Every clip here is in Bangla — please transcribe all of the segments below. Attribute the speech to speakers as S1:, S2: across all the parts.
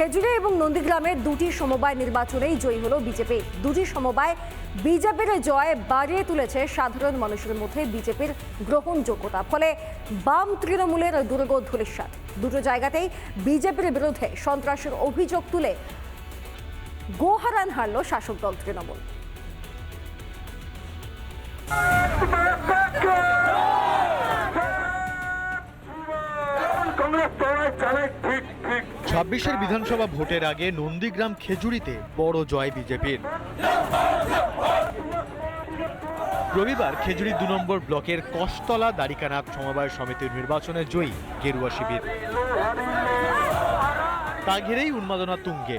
S1: খেজুরি এবং নন্দীগ্রামের দুটি সমবায় নির্বাচনেই জয়ী হলো বিজেপি। দুটি সমবায় বিজেপির জয় বাড়িয়ে তুলেছে সাধারণ মানুষের মধ্যে বিজেপির গ্রহণযোগ্যতা। ফলে বাম তৃণমূলের দুর্গ ধূলিসাৎ। দুটো জায়গাতেই বিজেপির বিরুদ্ধে সন্ত্রাসের অভিযোগ তুলে গোহারান হারল শাসক দল তৃণমূল।
S2: ছাব্বিশের বিধানসভা ভোটের আগে নন্দীগ্রাম খেজুরিতে বড় জয় বিজেপির। রবিবার খেজুরি দু নম্বর ব্লকের কষ্টলা দ্বারিকানাথ সমবায় সমিতির নির্বাচনে জয়ী গেরুয়া শিবির। তা ঘিরেই উন্মাদনা তুঙ্গে।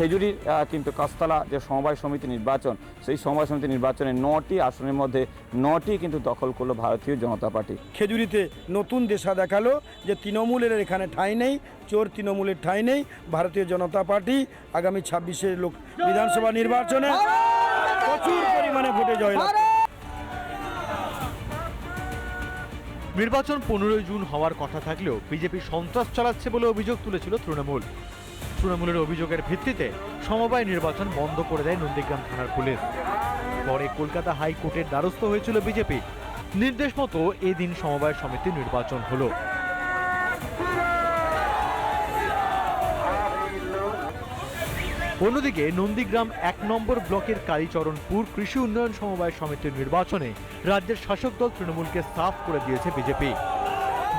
S3: খেজুরির কিন্তু কাস্তলা যে সমবায় সমিতি নির্বাচন সেই সমবায় সমিতি নির্বাচনে নটি আসনের মধ্যে নটি কিন্তু দখল করল ভারতীয় জনতা পার্টি
S4: খেজুরিতে নতুন দেশা দেখাল যে তৃণমূলের এখানে ঠাঁই নেই চোর তৃণমূলের ঠাঁই নেই ভারতীয় জনতা পার্টি আগামী ছাব্বিশে লোক বিধানসভা নির্বাচনে প্রচুর পরিমাণে ভোটে জয়লাভ করবে।
S2: নির্বাচন পনেরোই জুন হওয়ার কথা থাকলেও বিজেপি সন্ত্রাস চালাচ্ছে বলে অভিযোগ তুলেছিল তৃণমূল তৃণমূলের অভিযোগের ভিত্তিতে সমবায় নির্বাচন বন্ধ করে দেয় নন্দীগ্রাম থানার পুলিশ। পরে কলকাতা হাইকোর্টের দ্বারস্থ হয়েছিল বিজেপি। নির্দেশ মতো এদিন সমবায় সমিতির নির্বাচন হলো। অন্যদিকে নন্দীগ্রাম এক নম্বর ব্লকের কালীচরণপুর কৃষি উন্নয়ন সমবায় সমিতির নির্বাচনে রাজ্যের শাসক দল তৃণমূলকে সাফ করে দিয়েছে বিজেপি।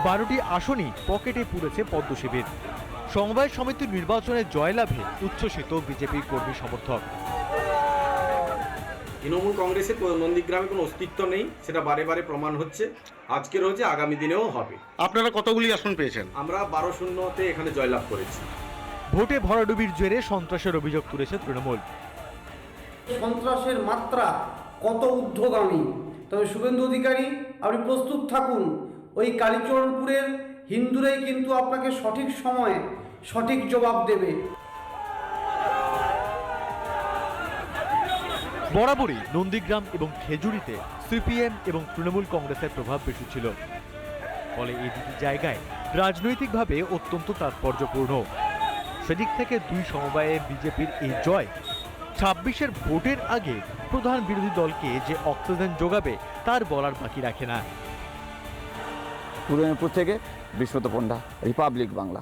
S2: বারোটি আসনই পকেটে পুড়েছে পদ্ম শিবির সমবায় সমিতির নির্বাচনে জয়লাভে উচ্ছ্বসিত বিজেপি কর্মী সমর্থক।
S5: তৃণমূল কংগ্রেসের নন্দীগ্রামে কোনো অস্তিত্ব নেই সেটা বারে বারে প্রমাণ হচ্ছে। আজকের হচ্ছে আগামী দিনেও হবে।
S6: আপনারা কতগুলি আসন পেয়েছেন?
S5: আমরা বারো শূন্যতে এখানে জয়লাভ করেছি।
S2: ভোটে ভরাডুবির জেরে সন্ত্রাসের অভিযোগ তুলেছে তৃণমূল।
S7: সন্ত্রাসের মাত্রা কত ঊর্ধ্বগামী? তবে শুভেন্দু অধিকারী আপনি প্রস্তুত থাকুন। ওই কালীচরণপুরের হিন্দুরাই কিন্তু আপনাকে সঠিক সময়ে সঠিক জবাব দেবে।
S2: বরাবরই নন্দীগ্রাম এবং খেজুরিতে সিপিএম এবং তৃণমূল কংগ্রেসের প্রভাব বেশি ছিল। ফলে এই দুটি জায়গায় রাজনৈতিকভাবে অত্যন্ত তাৎপর্যপূর্ণ। সেদিক থেকে দুই সমবায়ে বিজেপির এই জয় ছাব্বিশের ভোটের আগে প্রধান বিরোধী দলকে যে অক্সিজেন যোগাবে তার বলার বাকি রাখে না।
S3: পুরনপুর থেকে বিশ্বত পণ্ডা রিপাবলিক বাংলা।